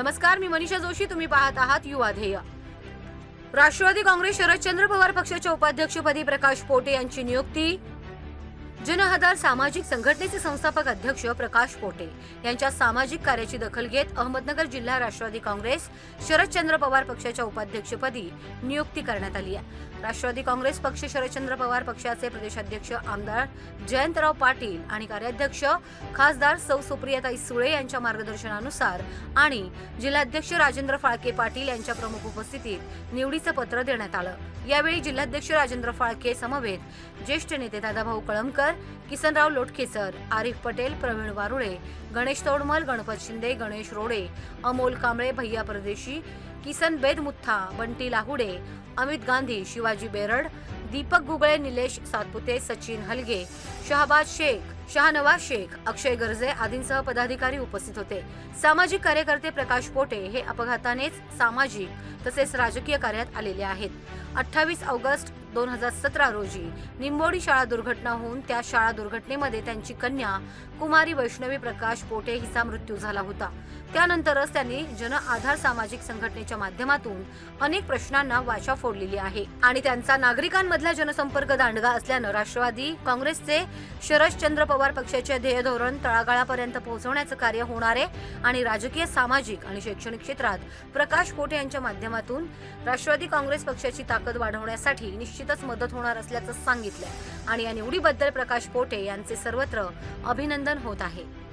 नमस्कार मी मनीषा जोशी तुम्ही पाहत आहात युवा ध्येय. राष्ट्रवादी काँग्रेस शरदचंद्र पवार पक्षाच्या उपाध्यक्षपदी प्रकाश पोटे यांची नियुक्ती. जनआधार सामाजिक संघटनेचे संस्थापक अध्यक्ष प्रकाश पोटे यांच्या सामाजिक कार्याची दखल घेत अहमदनगर जिल्हा राष्ट्रवादी काँग्रेस शरदचंद्र पवार पक्षाच्या उपाध्यक्षपदी नियुक्ती करण्यात आली आहे. राष्ट्रवादी काँग्रेस पक्ष शरदचंद्र पवार पक्षाचे प्रदेशाध्यक्ष आमदार जयंतराव पाटील आणि कार्याध्यक्ष खासदार सौ सुप्रियाताई सुळे यांच्या मार्गदर्शनानुसार आणि जिल्हाध्यक्ष राजेंद्र फाळके पाटील यांच्या प्रमुख उपस्थितीत निवडीचं पत्र देण्यात आलं. यावेळी जिल्हाध्यक्ष राजेंद्र फाळके समवेत ज्येष्ठ नेते दादाभाऊ कळमकर किसनराव लोटकेसर आरिफ पटेल प्रवीण वारुळे गणेश तोडमल गणपत शिंदे गणेश रोडे अमोल कांबळे भैया परदेशी किसन बेदमुत्था बंटी लाहुडे अमित गांधी शिवाजी बेरड दीपक गुगळे निलेश सातपुते सचिन हलगे शहाबाज शेख शहानवाज शेख अक्षय गर्जे आदींसह पदाधिकारी उपस्थित होते. सामाजिक कार्यकर्ते प्रकाश पोटे हे अपघातानेच सामाजिक तसेच राजकीय कार्यात आलेले आहेत. अठ्ठावीस ऑगस्ट दोन हजार सतरा रोजी निंबोडी शाळा दुर्घटना होऊन त्या शाळा दुर्घटनेमध्ये त्यांची कन्या कुमारी वैष्णवी प्रकाश पोटे हिचा मृत्यू झाला होता. त्यानंतरच त्यांनी जन आधार सामाजिक संघटनेच्या माध्यमातून अनेक प्रश्नांना वाचा फोडलेली आहे. आणि त्यांचा नागरिकांमधला जनसंपर्क दांडगा असल्यानं राष्ट्रवादी काँग्रेसचे शरदचंद्र पवार पक्षाचे ध्येय धोरण तळागाळापर्यंत पोहोचवण्याचं कार्य होणार आहे. आणि राजकीय सामाजिक आणि शैक्षणिक क्षेत्रात प्रकाश पोटे यांच्या माध्यमातून राष्ट्रवादी काँग्रेस पक्षाची ताकद वाढवण्यासाठी निश्चितच मदत होणार असल्याचं सांगितलं आणि या निवडीबद्दल प्रकाश पोटे यांचे सर्वत्र अभिनंदन होत आहे.